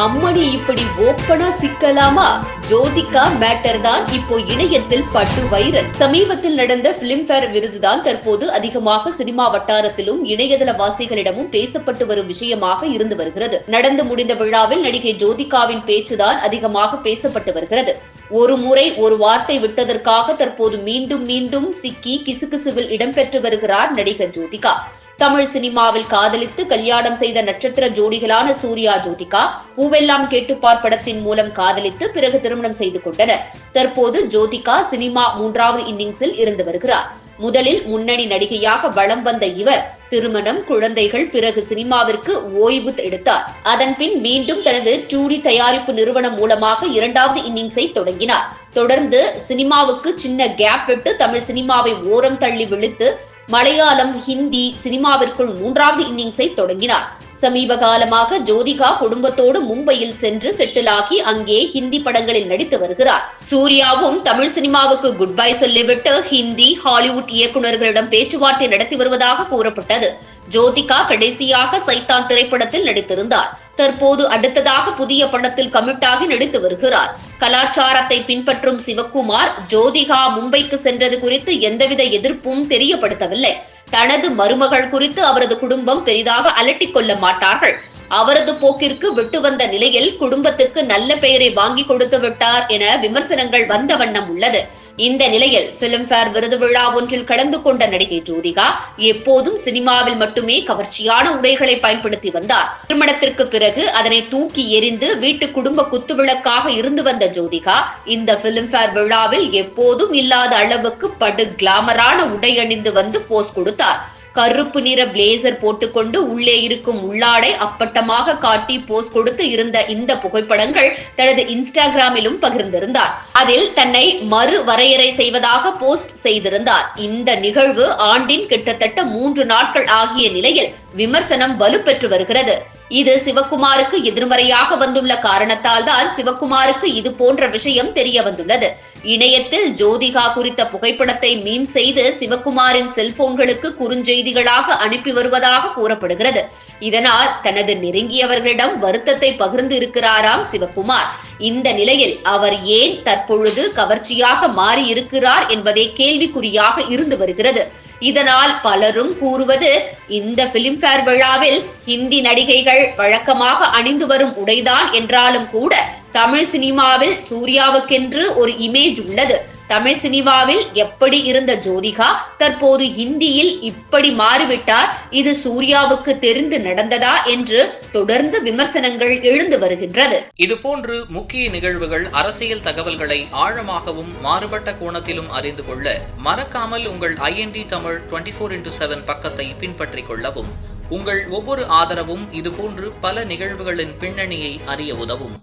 அம்மணி இப்படி ஓப்பனா சிக்கலாமா? ஜோதிகா மேட்டர் தான். இப்போ இணையத்தில் பட்டு வைரல். சமீபத்தில் நடந்த பிலிம்பேர் விருதுதான் தற்போது அதிகமாக சினிமா வட்டாரத்திலும் இணையதள வாசிகளிடமும் பேசப்பட்டு வரும் விஷயமாக இருந்து வருகிறது. நடந்து முடிந்த விழாவில் நடிகை ஜோதிகாவின் பேச்சுதான் அதிகமாக பேசப்பட்டு வருகிறது. ஒரு முறை ஒரு வார்த்தை விட்டதற்காக தற்போது மீண்டும் மீண்டும் சிக்கி கிசுகிசுவில் இடம்பெற்று வருகிறார் நடிகர் ஜோதிகா. தமிழ் சினிமாவில் காதலித்து கல்யாணம் செய்த நட்சத்திர ஜோடிகளான சூர்யா ஜோதிகா பூவெல்லாம் கேட்டுப்பார் படத்தின் மூலம் காதலித்து பிறகு திருமணம் செய்து கொண்டனர். தற்போது ஜோதிகா சினிமா மூன்றாவது இன்னிங்ஸில் இருந்து வருகிறார். முதலில் முன்னணி நடிகையாக வளம் வந்த இவர் திருமணம் குழந்தைகள் பிறகு சினிமாவிற்கு ஓய்வு எடுத்தார். அதன்பின் மீண்டும் தனது டூடி தயாரிப்பு நிறுவனம் மூலமாக இரண்டாவது இன்னிங்ஸை தொடங்கினார். தொடர்ந்து சினிமாவுக்கு சின்ன கேப் விட்டு தமிழ் சினிமாவை ஓரம் தள்ளி விழுத்து மலையாளம் ஹிந்தி சினிமாவிற்குள் மூன்றாவது இன்னிங்ஸை தொடங்கினார். சமீப காலமாக ஜோதிகா குடும்பத்தோடு மும்பையில் சென்று செட்டிலாகி அங்கே ஹிந்தி படங்களில் நடித்து வருகிறார். சூர்யாவும் தமிழ் சினிமாவுக்கு குட் பை சொல்லிவிட்டு ஹிந்தி ஹாலிவுட் இயக்குநர்களிடம் பேச்சுவார்த்தை நடத்தி வருவதாக கூறப்பட்டது. ஜோதிகா கடைசியாக சைத்தான் திரைப்படத்தில் நடித்திருந்தார். தற்போது அடுத்ததாக புதிய படத்தில் கமிட்டாகி நடித்து வருகிறார். கலாச்சாரத்தை பின்பற்றும் சிவக்குமார் ஜோதிகா மும்பைக்கு சென்றது குறித்து எந்தவித எதிர்ப்பும் தெரியப்படுத்தவில்லை. தனது மருமகள் குறித்து அவரது குடும்பம் பெரிதாக அலட்டிக் கொள்ள மாட்டார்கள். அவரது போக்கிற்கு விட்டு வந்த நிலையில் குடும்பத்துக்கு நல்ல பெயரை வாங்கி கொடுத்து விட்டார் என விமர்சனங்கள் வந்த வண்ணம் உள்ளது. இந்த நிலையில் பிலிம்பேர் விருது விழா ஒன்றில் கலந்து கொண்ட நடிகை ஜோதிகா எப்போதும் சினிமாவில் மட்டுமே கவர்ச்சியான உடைகளை பயன்படுத்தி வந்தார். திருமணத்திற்கு பிறகு அதனை தூக்கி எறிந்து வீட்டு குடும்ப குத்துவிளக்காக இருந்து வந்த ஜோதிகா இந்த பிலிம்பேர் விழாவில் எப்போதும் இல்லாத அளவுக்கு படு கிளாமரான உடை அணிந்து வந்து போஸ் கொடுத்தார். கருப்பு நிற பிளேசர் போட்டுக்கொண்டு உள்ளே இருக்கும் உள்ளாடை அப்பட்டமாக காட்டி போஸ் கொடுத்து இருந்த இந்த புகைப்படங்கள் தனது இன்ஸ்டாகிராமிலும் பகிர்ந்திருந்தார். அதில் தன்னை மறு வரையறை செய்வதாக போஸ்ட் செய்திருந்தார். இந்த நிகழ்வு ஆண்டின் கிட்டத்தட்ட மூன்று நாட்கள் ஆகிய நிலையில் விமர்சனம் வலுப்பெற்று வருகிறது. இது சிவக்குமாருக்கு எதிர்மறையாக வந்துள்ள காரணத்தால் தான் சிவக்குமாருக்கு இது போன்ற விஷயம் தெரிய வந்துள்ளது. இணையத்தில் ஜோதிகா குறித்த புகைப்படத்தை மீம் செய்து சிவகுமாரின் செல்போன்களுக்கு குறுஞ்செய்திகளாக அனுப்பி வருவதாக கூறப்படுகிறது. இதனால் தனது நெருங்கியவர்களிடம் வருத்தத்தை பகிர்ந்து இருக்கிறாராம் சிவகுமார். இந்த நிலையில் அவர் ஏன் தற்பொழுது கவர்ச்சியாக மாறி இருக்கிறார் என்பதே கேள்விக்குறியாக இருந்து வருகிறது. இதனால் பலரும் கூறுவது இந்த பிலிம்பேர் விழாவில் ஹிந்தி நடிகைகள் வழக்கமாக அணிந்து வரும் உடைதான் என்றாலும் கூட தமிழ் சினிமாவில் சூர்யாவுக்கென்று ஒரு இமேஜ் உள்ளது. தமிழ் சினிமாவில் எப்படி இருந்த ஜோதிகா தற்போது ஹிந்தியில் இப்படி மாறிவிட்டார் இது சூர்யாவுக்கு தெரிந்து நடந்ததா என்று தொடர்ந்து விமர்சனங்கள் எழுந்து வருகின்றது. இதுபோன்று முக்கிய நிகழ்வுகள் அரசியல் தகவல்களை ஆழமாகவும் மாறுபட்ட கோணத்திலும் அறிந்து கொள்ள மறக்காமல் உங்கள் IND Tamil twenty four into seven பக்கத்தை பின்பற்றிக் கொள்ளவும். உங்கள் ஒவ்வொரு ஆதரவும் இதுபோன்று பல நிகழ்வுகளின் பின்னணியை அறிய உதவும்.